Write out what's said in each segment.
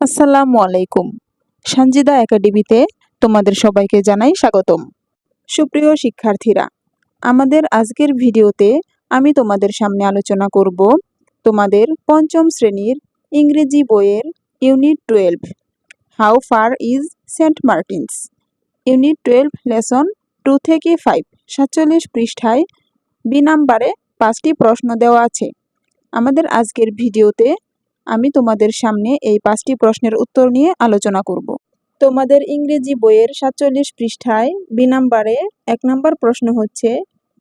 আসসালামু আলাইকুম। সানজিদা একাডেমিতে তোমাদের সবাইকে জানাই স্বাগতম। সুপ্রিয় শিক্ষার্থীরা, আমাদের আজকের ভিডিওতে আমি তোমাদের সামনে আলোচনা করব তোমাদের পঞ্চম শ্রেণির ইংরেজি বইয়ের unit twelve, how far is Saint Martin's. Unit twelve lesson two থেকে ফাইভ, সাতচল্লিশ পৃষ্ঠায় বি নাম্বারে পাঁচটি প্রশ্ন দেওয়া আছে। আমাদের আজকের ভিডিওতে আমি তোমাদের সামনে এই পাঁচটি প্রশ্নের উত্তর নিয়ে আলোচনা করব। তোমাদের ইংরেজি বইয়ের সাতচল্লিশ পৃষ্ঠায় বি নাম্বারে এক নম্বর প্রশ্ন হচ্ছে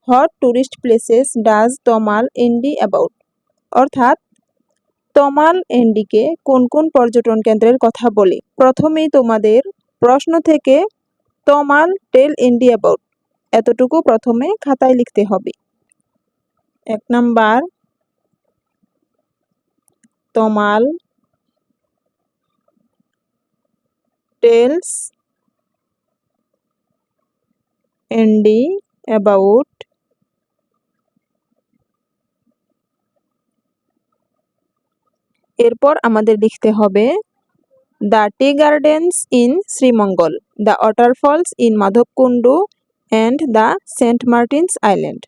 what tourist places does Tamal Andy about অর্থাৎ তমাল এন্ডিকে কোন কোন পর্যটন কেন্দ্রের কথা বলে? প্রথমেই তোমাদের প্রশ্ন থেকে তমাল টেল এন্ডি অ্যাবাউট এতটুকু প্রথমে খাতায় লিখতে হবে। এক number Tamal tells Andy about এরপর আমাদের লিখতে হবে, the tea gardens in Sreemangal, the waterfalls in Madhabkunda and the Saint Martin's island.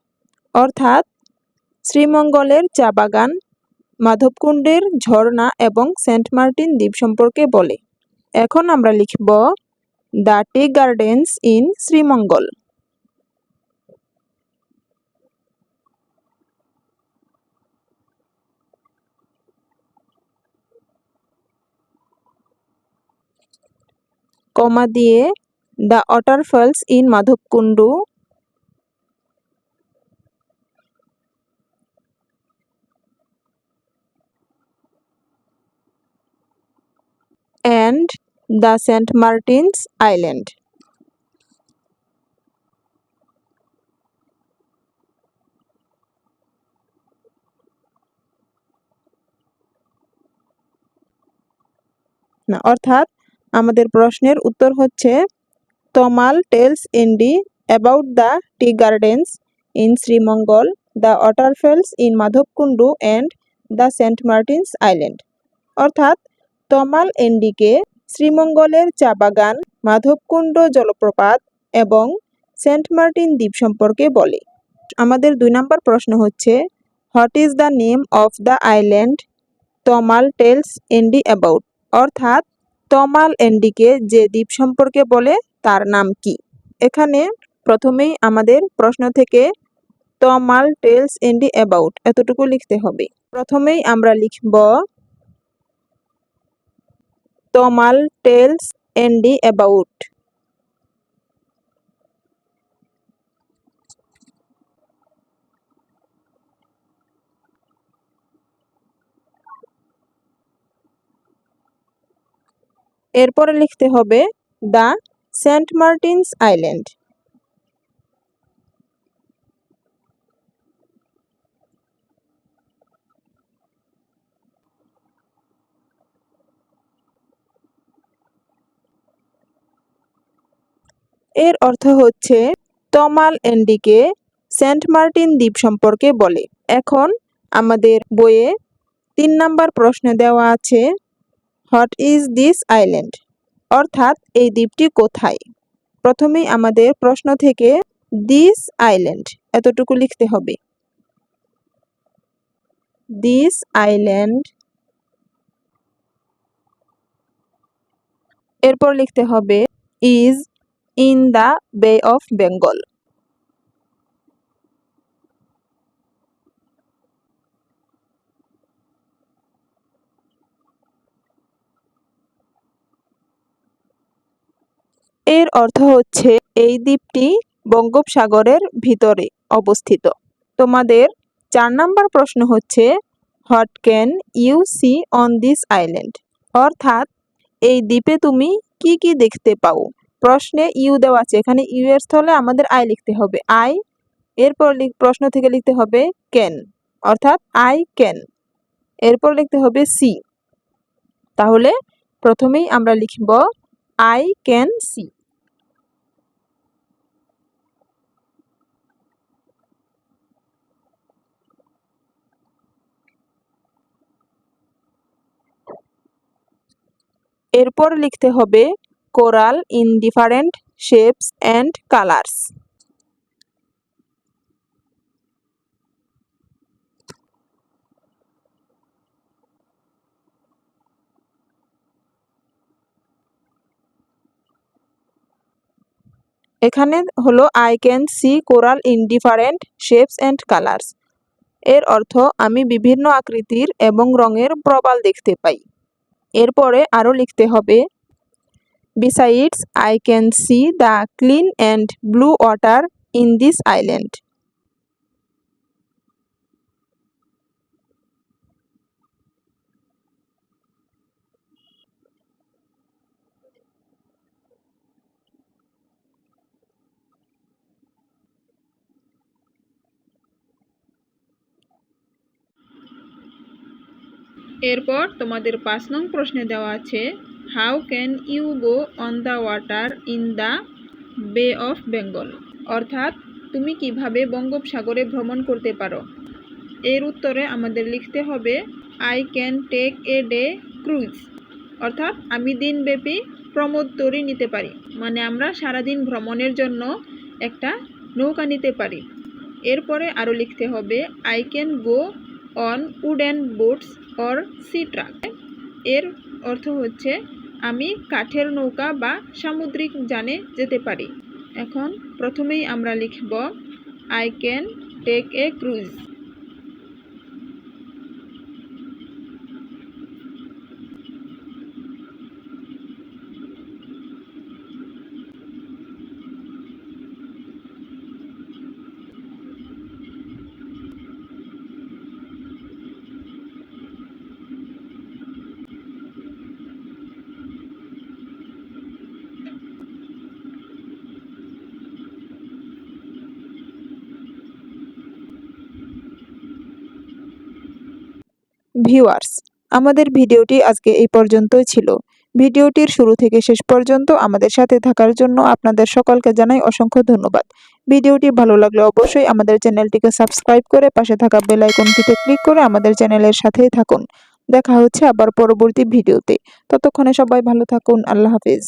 অর্থাৎ শ্রীমঙ্গলের চা বাগান মাধবকুণ্ডের ঝর্ণা এবং সেন্ট মার্টিন দ্বীপ সম্পর্কে বলে। এখন আমরা লিখব the tea gardens in Sreemangal comma দিয়ে the waterfalls in Madhabkunda and the St. Martin's Island. না, অর্থাৎ আমাদের প্রশ্নের উত্তর হচ্ছে, Tamal tells Andy about the tea gardens in Sreemangal, the waterfalls in Madhabkunda and the Saint Martin's island অর্থাৎ তমাল এন্ডিকে শ্রীমঙ্গলের চা বাগান, মাধবকুণ্ড জলপ্রপাত এবং সেন্ট মার্টিন দ্বীপ সম্পর্কে বলে। আমাদের দুই নম্বর প্রশ্ন হচ্ছে, what is the name of the island Tamal tells Andy about? অর্থাৎ, তমাল এন্ডিকে যে দ্বীপ সম্পর্কে বলে, তার নাম কি? এখানে প্রথমেই আমাদের প্রশ্ন থেকে, তমাল টেলস এন্ডি অ্যাবাউট এতটুকু লিখতে হবে। প্রথমেই আমরা লিখব তমাল টেলস এন্ডি অ্যাবাউট এরপরে লিখতে হবে দ্য সেন্ট মার্টিনস আইল্যান্ড। এর অর্থ হচ্ছে, তমাল এন্ডিকে সেন্ট মার্টিন দ্বীপ সম্পর্কে বলে। এখন আমাদের বইয়ে তিন নাম্বার প্রশ্নে দেওয়া আছে, হোয়াট ইজ দিস আইল্যান্ড? অর্থাৎ এই দ্বীপটি কোথায়? প্রথমেই আমাদের প্রশ্ন থেকে, দিস আইল্যান্ড, এতটুকু লিখতে হবে। This island. এরপর লিখতে হবে, is in the Bay of Bengal. এর অর্থ হচ্ছে, এই দ্বীপটি বঙ্গোপসাগরের ভিতরে অবস্থিত। তোমাদের চার নাম্বার প্রশ্ন হচ্ছে, what can you see on this island? অর্থাৎ, এই দ্বীপে তুমি কি কি দেখতে পাও? প্রশ্নে ইউ দেওয়া আছে। এখানে ইউ এর স্থলে আমাদের আই লিখতে হবে। আই, এরপর প্রশ্ন থেকে লিখতে হবে ক্যান অর্থাৎ আই ক্যান এরপর লিখতে হবে সি। তাহলে প্রথমেই আমরা লিখব আই ক্যান সি। এরপর লিখতে হবে coral in different shapes and colours এখানে হলো I can see coral in different shapes and colours এর অর্থ, আমি বিভিন্ন আকৃতির এবং রঙের প্রবাল দেখতে পাই। এরপরে আরও লিখতে হবে besides I can see the clean and blue water in this island এরপর তোমাদের পাঁচ নং প্রশ্নে দেওয়া আছে how can you go on the water in the Bay of Bengal অর্থাৎ, তুমি কীভাবে বঙ্গোপসাগরে ভ্রমণ করতে পারো? এর উত্তরে আমাদের লিখতে হবে I can take a day cruise অর্থাৎ, আমি দিনব্যাপী প্রমোদ প্রমোদতরি নিতে পারি। মানে আমরা সারাদিন ভ্রমণের জন্য একটা নৌকা নিতে পারি। এরপরে আরও লিখতে হবে I can go on wooden boats or sea truck এর অর্থ হচ্ছে আমি কাঠের নৌকা বা সামুদ্রিক যানে যেতে পারি। এখন প্রথমেই আমরা লিখব I can take a cruise viewers, আমাদের ভিডিওটি আজকে এই পর্যন্তই ছিল। ভিডিওটির শুরু থেকে শেষ পর্যন্ত আমাদের সাথে থাকার জন্য আপনাদের সকলকে জানাই অসংখ্য ধন্যবাদ। ভিডিওটি ভালো লাগলে অবশ্যই আমাদের চ্যানেলটিকে সাবস্ক্রাইব করে পাশে থাকা বেল আইকনটিতে ক্লিক করে আমাদের চ্যানেলের সাথেই থাকুন। দেখা হচ্ছে আবার পরবর্তী ভিডিওতে। ততক্ষণে সবাই ভালো থাকুন। আল্লাহ হাফিজ।